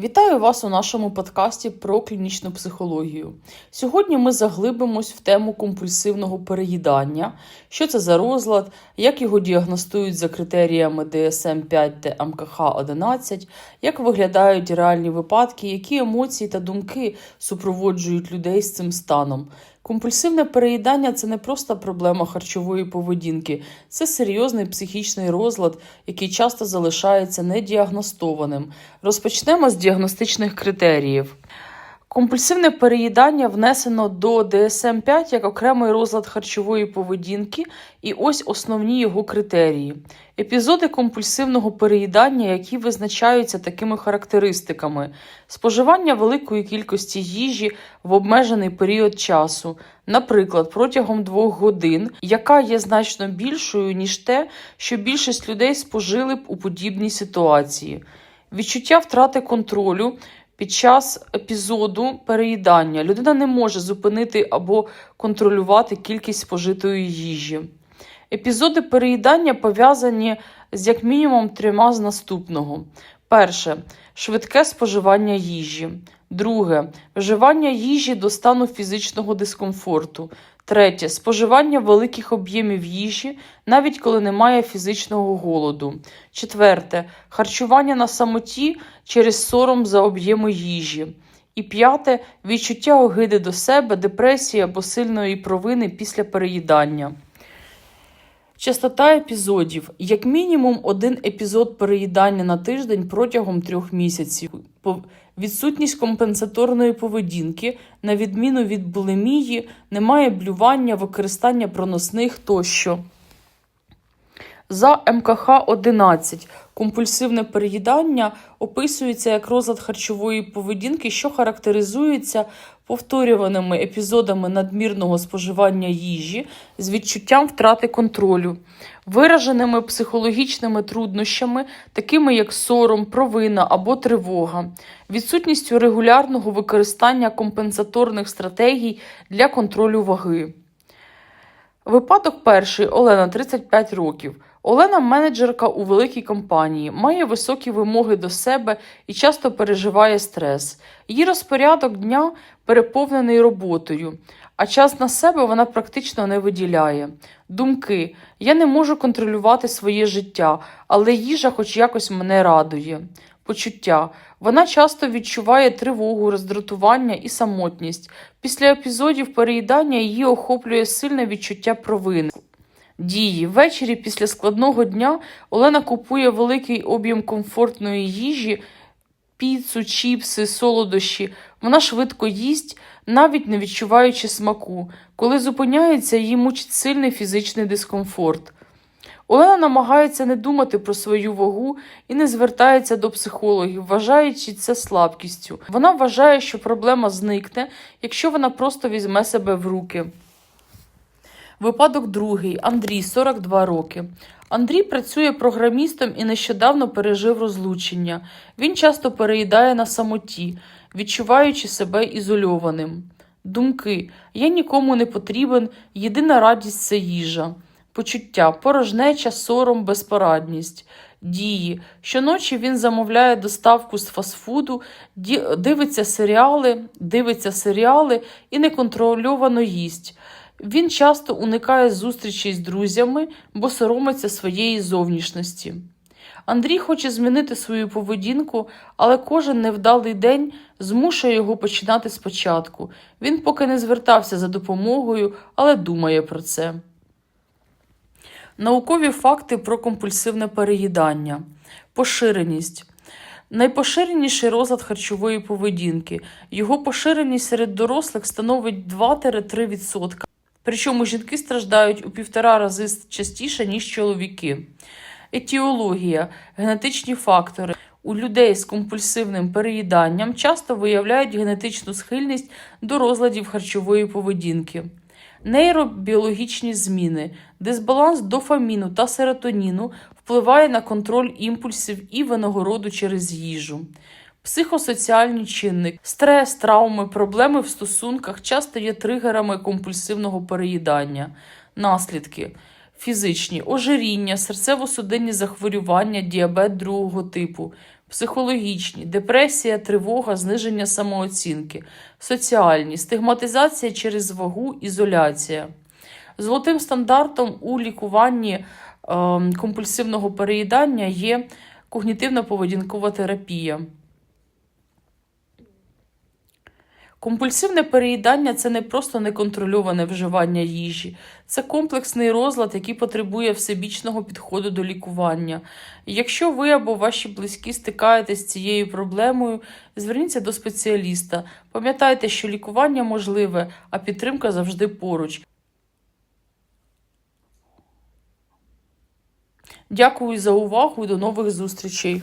Вітаю вас у нашому подкасті про клінічну психологію. Сьогодні ми заглибимось в тему компульсивного переїдання, що це за розлад, як його діагностують за критеріями DSM-5 та МКХ-11, як виглядають реальні випадки, які емоції та думки супроводжують людей з цим станом. Компульсивне переїдання це не просто проблема харчової поведінки, це серйозний психічний розлад, який часто залишається недіагностованим. Розпочнемо з діагностичних критеріїв. Компульсивне переїдання внесено до DSM-5 як окремий розлад харчової поведінки, і ось основні його критерії. Епізоди компульсивного переїдання, які визначаються такими характеристиками: споживання великої кількості їжі в обмежений період часу, наприклад, протягом двох годин, яка є значно більшою, ніж те, що більшість людей спожили б у подібній ситуації. Відчуття втрати контролю під час епізоду переїдання. Людина не може зупинити або контролювати кількість спожитої їжі. Епізоди переїдання пов'язані з як мінімум трьома з наступного: перше. Швидке споживання їжі, друге. Вживання їжі до стану фізичного дискомфорту. Третє споживання великих об'ємів їжі, навіть коли немає фізичного голоду. Четверте харчування на самоті через сором за об'єми їжі. І п'яте відчуття огиди до себе, депресії або сильної провини після переїдання. Частота епізодів як мінімум один епізод переїдання на тиждень протягом трьох місяців. Відсутність компенсаторної поведінки, на відміну від булимії, немає блювання, використання проносних тощо. За МКХ 11 компульсивне переїдання описується як розлад харчової поведінки, що характеризується повторюваними епізодами надмірного споживання їжі з відчуттям втрати контролю, вираженими психологічними труднощами, такими як сором, провина або тривога, відсутністю регулярного використання компенсаторних стратегій для контролю ваги. Випадок перший Олена 35 років. Олена менеджерка у великій компанії, має високі вимоги до себе і часто переживає стрес. Її розпорядок дня переповнений роботою, а час на себе вона практично не виділяє. Думки: я не можу контролювати своє життя, але їжа хоч якось мене радує. Почуття. Вона часто відчуває тривогу, роздратування і самотність. Після епізодів переїдання її охоплює сильне відчуття провини. Дії. Ввечері після складного дня Олена купує великий об'єм комфортної їжі, піцу, чіпси, солодощі. Вона швидко їсть, навіть не відчуваючи смаку. Коли зупиняється, її мучить сильний фізичний дискомфорт. Олена намагається не думати про свою вагу і не звертається до психологів, вважаючи це слабкістю. Вона вважає, що проблема зникне, якщо вона просто візьме себе в руки. Випадок другий. Андрій, 42 роки. Андрій працює програмістом і нещодавно пережив розлучення. Він часто переїдає на самоті, відчуваючи себе ізольованим. Думки: я нікому не потрібен, єдина радість це їжа. Почуття, порожнеча, сором, безпорадність. Дії. Щоночі він замовляє доставку з фастфуду, дивиться серіали, дивиться серіали і неконтрольовано їсть. Він часто уникає зустрічей з друзями, бо соромиться своєї зовнішності. Андрій хоче змінити свою поведінку, але кожен невдалий день змушує його починати спочатку. Він поки не звертався за допомогою, але думає про це. Наукові факти про компульсивне переїдання. Поширеність. Найпоширеніший розлад харчової поведінки. Його поширеність серед дорослих становить 2-3%. Причому жінки страждають у півтора рази частіше, ніж чоловіки. Етіологія, генетичні фактори. У людей з компульсивним переїданням часто виявляють генетичну схильність до розладів харчової поведінки. Нейробіологічні зміни, дисбаланс дофаміну та серотоніну впливає на контроль імпульсів і винагороду через їжу. Психосоціальні чинники, стрес, травми, проблеми в стосунках часто є тригерами компульсивного переїдання. Наслідки фізичні ожиріння, серцево-судинні захворювання, діабет другого типу, психологічні, депресія, тривога, зниження самооцінки, соціальні, стигматизація через вагу, ізоляція. Золотим стандартом у лікуванні е, компульсивного переїдання є когнітивно-поведінкова терапія. Компульсивне переїдання це не просто неконтрольоване вживання їжі, це комплексний розлад, який потребує всебічного підходу до лікування. Якщо ви або ваші близькі стикаєтесь з цією проблемою, зверніться до спеціаліста. Пам'ятайте, що лікування можливе, а підтримка завжди поруч. Дякую за увагу і до нових зустрічей!